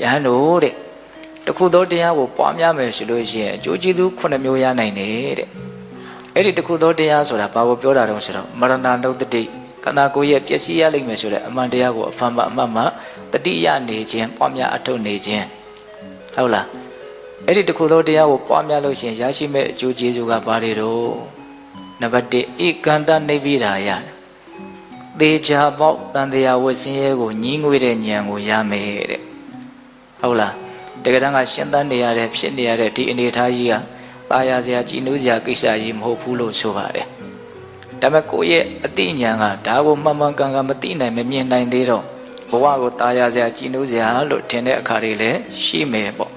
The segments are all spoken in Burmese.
ယဟန်တို့တဲ့တခုသောတရားကိုပွားများမယ်ဆိုလို့ရှိရင်အကျိုးကျေးဇူး9မျိုးရနိုင်တယ်တဲ့အဲ့ဒီတခုသောတရားဆိုတာဘာကိုပြောတာတုံးဆိုတော့မရဏနုတ္တိခန္ဓာကိုယ်ရဲ့ပျက်စီးရလိမ့်မယ်ဆိုတဲ့အမှန်တရားကိုအဖန်မအမှတ်မှတတိယနေခြင်းပွားများအထုတ်နေခြင်းဟုတ်လားအဲ့ဒီတခုသောတရားကိုပွားများလို့ရှိရင်ရရှိမဲ့အကျိုးကျေးဇူးကဘာတွေတော့နံပါတ်1ဧကန္တနေပိဓာယသေချာပေါက်တန်တရားဝတ်စင်းရဲကိုညီးငွေတဲ့ဉာဏ်ကိုရမယ်တဲ့ ဟုတ်လားတကယ်တမ်းကရှင်းတန်းနေရတဲ့ဖြစ်နေရတဲ့ဒီအနေအထားကြီးကตายရစရာကြည်နူးစရာကိစ္စကြီးမဟုတ်ဘူးလို့ဆိုပါတယ်ဒါပေမဲ့ကိုယ့်ရဲ့အသိဉာဏ်ကဒါကိုမှန်မှန်ကန်ကန်မသိနိုင်မမြင်နိုင်သေးတော့ဘဝကိုตายရစရာကြည်နူးစရာလို့ထင်တဲ့အခါတွေလည်းရှိမယ်ပေါ့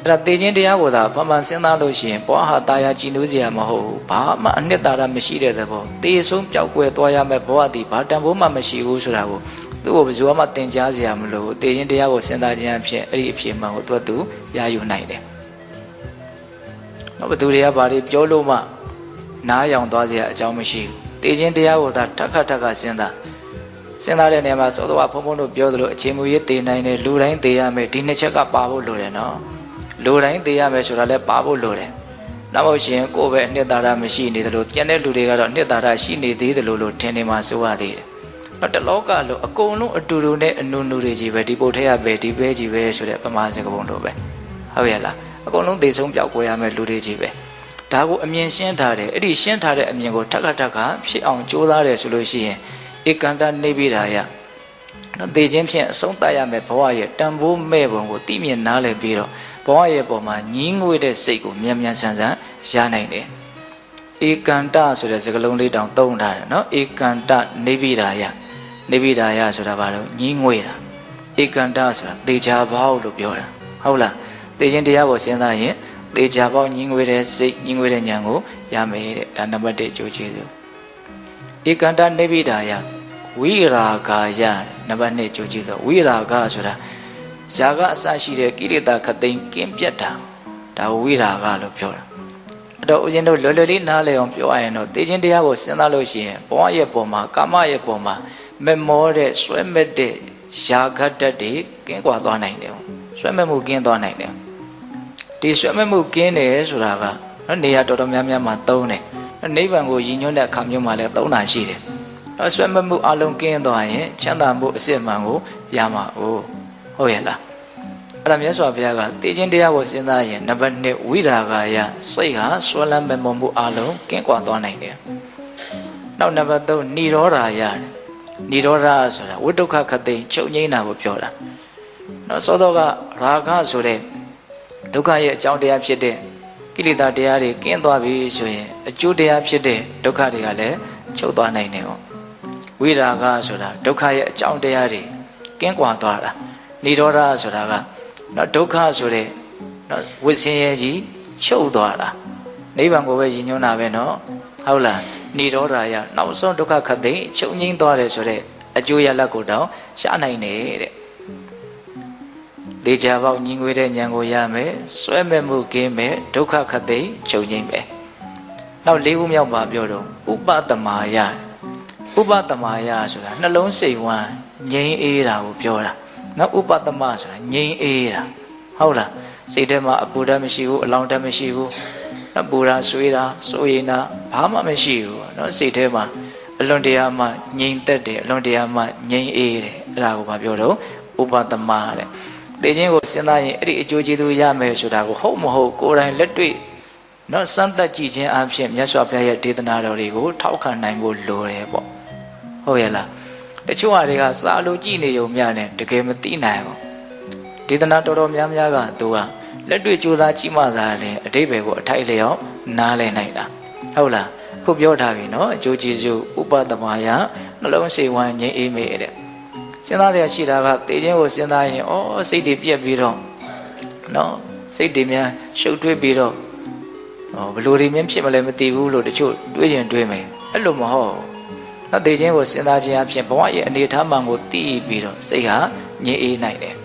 အဲ့ဒါသိခြင်းတရားကိုသာမှန်မှန်စဉ်းစားလို့ရှိရင်ဘဝဟာตายရကြည်နူးစရာမဟုတ်ဘူးဘာမှအနှစ်သာရမရှိတဲ့သဘောတေဆုံးပြောက်ကွယ်သွားရမယ့်ဘဝတည်ဘာတန်ဖိုးမှမရှိဘူးဆိုတာကို သူ့ကိုဘယ်သူမှသင်ကြားစရာမလိုဘူးသိခြင်းတရားကိုစဉ်းစားခြင်းအဖြစ်အဲ့ဒီအဖြစ်မှန်ကိုသူကသူရယူနိုင်တယ်နော်ဘယ်သူတွေကဘာတွေပြောလို့မှနားယောင်သွားစရာအကြောင်းမရှိဘူးသိခြင်းတရားကိုသာထက်ခါထက်ခါစဉ်းစားစဉ်းစားတဲ့နေရာမှာသောတော်ဘုံဘုံတို့ပြောသလိုအချိန်မူရေးတည်နိုင်တယ်လူတိုင်းတည်ရမယ်ဒီနှစ်ချက်ကပါဖို့လိုတယ်နော်လူတိုင်းတည်ရမယ်ဆိုတာလည်းပါဖို့လိုတယ်နောက်မှရှင်ကိုယ်ပဲအနှစ်သာရမရှိနေတယ်လို့ကျန်တဲ့လူတွေကတော့အနှစ်သာရရှိနေသေးတယ်လို့လို့ထင်နေမှဆိုရသေးတယ် တော့တလောကလို့အကုန်လုံးအတူတူနဲ့အနုနုတွေကြီးပဲဒီပုတ်ထဲရပဲဒီပဲကြီးပဲဆိုတဲ့ပမာစကပုံတို့ပဲဟုတ်ရဲ့လားအကုန်လုံးသေဆုံးပြောက်ကွယ်ရမယ်လူတွေကြီးပဲဒါကိုအမြင်ရှင်းထားတယ်အဲ့ဒီရှင်းထားတဲ့အမြင်ကိုထက်ခါထက်ခါဖြစ်အောင်ကြိုးစားတယ်ဆိုလို့ရှိရင်ဧကန္တနေပိဓာယနော်သေခြင်းဖြင့်အဆုံးသတ်ရမယ်ဘဝရဲ့တန်ဖိုးမဲ့ပုံကိုသိမြင်နားလည်ပြီးတော့ဘဝရဲ့ပုံမှာညင်းငွေတဲ့စိတ်ကိုမြန်မြန်ဆန်ဆန်ရနိုင်တယ်ဧကန္တဆိုတဲ့စကားလုံးလေးတောင်သုံးထားတယ်နော်ဧကန္တနေပိဓာယ နေပိဓာယဆိုတာဘာလို့ညင်းငွေတာဧကန္တဆိုတာသေချာဘောက်လို့ပြောတာဟုတ်လားသေခြင်းတရားကိုစဉ်းစားရင်သေချာပေါက်ညင်းငွေတဲ့စိတ်ညင်းငွေတဲ့ဉာဏ်ကိုရမယ်တဲ့ဒါနံပါတ်1အကျိုးကျေးဇူးဧကန္တနေပိဓာယဝိရာဂာယနံပါတ်2အကျိုးကျေးဇူးဝိရာဂဆိုတာဇာကအစရှိတဲ့ကိရိတာခသိန်းကင်းပြတ်တာဒါဝိရာဂလို့ပြောတာအဲ့တော့ဦးဇင်းတို့လွယ်လွယ်လေးနားလည်အောင်ပြောရရင်တော့သေခြင်းတရားကိုစဉ်းစားလို့ရှိရင်ဘဝရဲ့ပုံမှာကာမရဲ့ပုံမှာ မမောတဲ့ဆွဲမဲ့တဲ့ယာဂတ်တက်တွေကင်းကွာသွားနိုင်တယ်ဆွဲမဲ့မှုကင်းသွားနိုင်တယ်ဒီဆွဲမဲ့မှုကင်းတယ်ဆိုတာကနော်နေရာတော်တော်များများမှာသုံးတယ်နိဗ္ဗာန်ကိုရည်ညွှန်းတဲ့အခါမျိုးမှာလည်းသုံးတာရှိတယ်နော်ဆွဲမဲ့မှုအလုံးကင်းသွားရင်ချမ်းသာမှုအစစ်အမှန်ကိုရမှာ哦ဟုတ်ရဲ့လားအဲ့ဒါမြတ်စွာဘုရားကတေခြင်းတရားကိုစဉ်းစားရင်နံပါတ်1ဝိရာဂာယစိတ်ဟာဆွဲလန်းမဲ့မှုအလုံးကင်းကွာသွားနိုင်တယ်နောက်နံပါတ်3និရောဓာယ និရောဓဆိုတာဝိတုခခသိန်းချုပ်ငိမ့်တာကိုပြောတာနော်သောတော့ကရာဂဆိုတဲ့ဒုက္ခရဲ့အကြောင်းတရားဖြစ်တဲ့ကိလေသာတရားတွေကင်းသွားပြီဆိုရင်အကျိုးတရားဖြစ်တဲ့ဒုက္ခတွေကလည်းချုပ်သွားနိုင်တယ်ပေါ့ဝိရာဂဆိုတာဒုက္ခရဲ့အကြောင်းတရားတွေကင်းကွာသွားတာនិရောဓဆိုတာကနော်ဒုက္ခဆိုတဲ့နော်ဝိဆင်းရဲကြီးချုပ်သွားတာနိဗ္ဗာန်ကိုပဲရည်ညွှန်းတာပဲနော်ဟုတ်လား និရောဓယနောက်ဆုံးဒုက္ခခတ်သိမ်းချုပ်ငိမ့်သွားတယ်ဆိုတဲ့အကျိုးရလဒ်ကိုတောင်ရှားနိုင်တယ်တဲ့ဒေချာပေါက်ညီငွေတဲ့ဉာဏ်ကိုရမယ်စွဲမဲ့မှုကင်းမယ်ဒုက္ခခတ်သိမ်းချုပ်ငိမ့်မယ်နောက်လေးခုမြောက်ပါပြောတော့ဥပတမာယဥပတမာယဆိုတာနှလုံးစိတ်ဝမ်းငြိမ်းအေးတာကိုပြောတာနောက်ဥပတမဆိုတာငြိမ်းအေးတာဟုတ်လားစိတ်ထဲမှာအပူဓာတ်မရှိဘူးအလောင်းဓာတ်မရှိဘူးအ ပူဓာတ်ဆွေးတာစိုးရိမ်တာဘာမှမရှိဘူးเนาะစိတ်ထဲမှာအလွန်တရာမှငြိမ်သက်တယ်အလွန်တရာမှငြိမ်အေးတယ်အဲ့ဒါကိုမပြောတော့ဥပတမတဲ့တေခြင်းကိုစဉ်းစားရင်အဲ့ဒီအကျိုးကျေးဇူးရမယ်ဆိုတာကိုဟုတ်မဟုတ်ကိုယ်တိုင်လက်တွေ့เนาะစမ်းသပ်ကြည့်ခြင်းအပြင်မြတ်စွာဘုရားရဲ့ဒေသနာတော်တွေကိုထောက်ခံနိုင်ဖို့လိုတယ်ပေါ့ဟုတ်ရဲ့လားတချို့ဟာတွေကစာလို့ကြည့်နေုံများနဲ့တကယ်မသိနိုင်ဘူးဒေသနာတော်တော်များများကသူက လက်တွေ့ကြိုးစားကြည့်မှသာလည်းအတိတ်ဘယ်ကိုအထိုက်လျောက်နားလည်နိုင်တာဟုတ်လားခုပြောထားပြီနော်အကျိုးကျေးဇူးဥပဒမယနှလုံးစိတ်ဝမ်းငြိမ်းအေးမေတဲ့စဉ်းစားရရှိတာကတေခြင်းကိုစဉ်းစားရင်ဩစိတ်တွေပြက်ပြီးတော့နော်စိတ်တွေများရှုပ်ထွေးပြီးတော့ဟောဘလို့တွေမြင်ဖြစ်မလဲမသိဘူးလို့တချို့တွေးရင်တွေးမယ်အဲ့လိုမဟုတ်နော်တေခြင်းကိုစဉ်းစားခြင်းအဖြစ်ဘဝရဲ့အနေထားမှန်ကိုသိပြီးတော့စိတ်ဟာငြိမ်းအေးနိုင်တယ်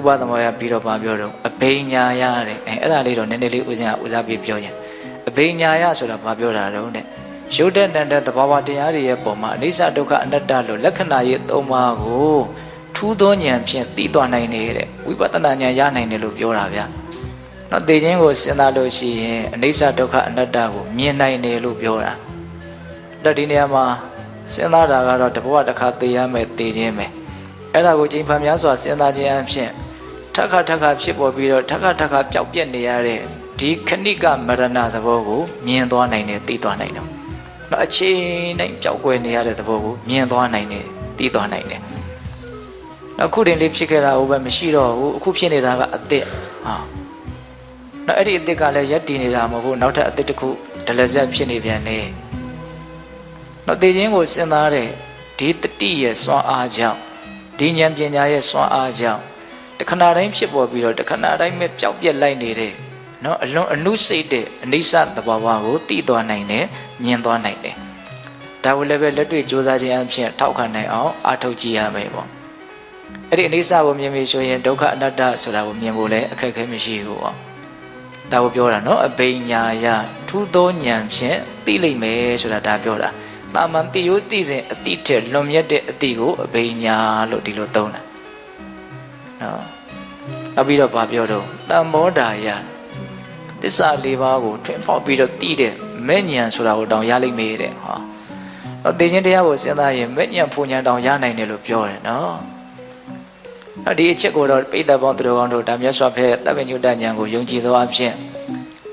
ဥပသမယပြီးတော့ဗာပြောတော့အဘိညာယတဲ့အဲအဲ့ဒါလေးတော့နည်းနည်းလေးဦးဇင်းကဦးစားပြီးပြောရင်အဘိညာယဆိုတာဗာပြောတာတော့တဲ့ရုပ်တဲ့တန်တဲ့သဘာဝတရားတွေရဲ့ပုံမှာအနိစ္စဒုက္ခအနတ္တလို့လက္ခဏာရေးသုံးပါးကိုထူးသောဉာဏ်ဖြင့်သိသွားနိုင်တယ်တဲ့ဝိပဿနာဉာဏ်ရနိုင်တယ်လို့ပြောတာဗျာနော်သိခြင်းကိုစဉ်းစားလို့ရှိရင်အနိစ္စဒုက္ခအနတ္တကိုမြင်နိုင်တယ်လို့ပြောတာဒါဒီနေရာမှာစဉ်းစားတာကတော့တဘဝတစ်ခါသိရမယ်သိခြင်းပဲအဲ့ဒါကိုချိန်ဖန်များစွာစဉ်းစားခြင်းအဖြစ်ထက် ခါထက်ခါဖြစ်ပေါ်ပြီးတော့ထက်ခါထက်ခါပျောက်ပြက်နေရတဲ့ဒီခဏိကမရဏသဘောကိုမြင်သွားနိုင်တယ်သိသွားနိုင်တယ်နော်အချိန်တိုင်းပျောက်ကွယ်နေရတဲ့သဘောကိုမြင်သွားနိုင်တယ်သိသွားနိုင်တယ်နော်ခုတင်လေးဖြစ်ခဲ့တာဟိုပဲမရှိတော့ဘူးအခုဖြစ်နေတာကအစ်စ်ဟာနော်အဲ့ဒီအစ်စ်ကလည်းရက်တည်နေတာမဟုတ်ဘူးနောက်ထပ်အစ်စ်တစ်ခုဒလဇက်ဖြစ်နေပြန်တယ်နော်သိချင်းကိုစဉ်းစားတဲ့ဒီတတိရဲ့စွမ်းအားကြောင့်ဒီဉာဏ်ပညာရဲ့စွမ်းအားကြောင့် တခဏတိုင်းဖြစ်ပေါ်ပြီးတော့တခဏတိုင်းပဲပျောက်ပြက်လိုက်နေတဲ့နော်အလွန်အနုစိတ်တဲ့အနိစ္စသဘာဝကိုသိသွားနိုင်တယ်မြင်သွားနိုင်တယ်ဒါကိုလည်းပဲလက်တွေ့ကြိုးစားခြင်းအဖြစ်ထောက်ခံနိုင်အောင်အားထုတ်ကြည့်ရမယ်ပေါ့အဲ့ဒီအနိစ္စကိုမြင်ပြီဆိုရင်ဒုက္ခအနတ္တဆိုတာကိုမြင်ဖို့လည်းအခက်အခဲမရှိဘူးပေါ့ဒါကိုပြောတာနော်အဘိညာယထူးသောဉာဏ်ဖြင့်သိလိမ့်မယ်ဆိုတာဒါပြောတာတာမန်တိယိုသိတဲ့အတိထက်လွန်မြတ်တဲ့အတိကိုအဘိညာလို့ဒီလိုသုံးတာ နော်နောက်ပြီးတော့ဗာပြောတော့တမ္မောဒာယတစ္ဆာလေးပါးကိုထွင်ဖောက်ပြီးတော့သိတဲ့မဲ့ဉာဏ်ဆိုတာကိုတောင်ရလိမ့်မယ်တဲ့ဟောတော့သိချင်းတရားကိုစဉ်းစားရင်မဲ့ဉာဏ်ဖူဉာဏ်တောင်ရနိုင်တယ်လို့ပြောတယ်နော်အဲ့ဒီအချက်ကိုတော့ပိဋကပေါင်းသူတော်ကောင်းတို့ဒါမြတ်စွာဘုရားတပ်ပညုတဉာဏ်ကိုယုံကြည်သောအဖြစ်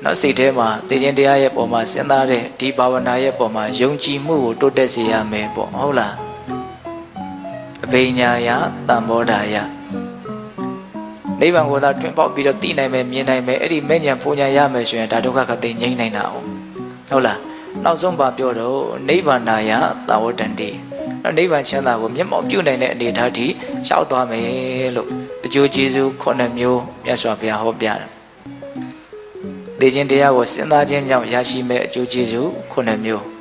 နော်စိတ်ထဲမှာသိချင်းတရားရဲ့ပုံမှာစဉ်းစားတဲ့ဒီဘာဝနာရဲ့ပုံမှာယုံကြည်မှုကိုတိုးတက်စေရမယ်ပေါ့ဟုတ်လားအဘိညာယတမ္ဘောဓာယ နိဗ္ဗာန်ကိုသာထွင်ပေါက်ပြီးတော့သိနိုင်မယ်မြင်နိုင်မယ်အဲ့ဒီမဲ့ဉဏ်ပူညာရမယ်ဆိုရင်ဒါဒုက္ခကတိငြိမ့်နိုင်တာအောင်ဟုတ်လားနောက်ဆုံးပါပြောတော့နိဗ္ဗာန်ယသာဝတ္တန္တိနော်နိဗ္ဗာန်ချမ်းသာကိုမျက်မှောက်ပြုနိုင်တဲ့အနေအထားထိရှောက်သွားမယ်လို့အကျိုးကျေးဇူးခုနှစ်မျိုးမြတ်စွာဘုရားဟောပြတယ်သိခြင်းတရားကိုစဉ်းစားခြင်းကြောင့်ရရှိမဲ့အကျိုးကျေးဇူးခုနှစ်မျိုး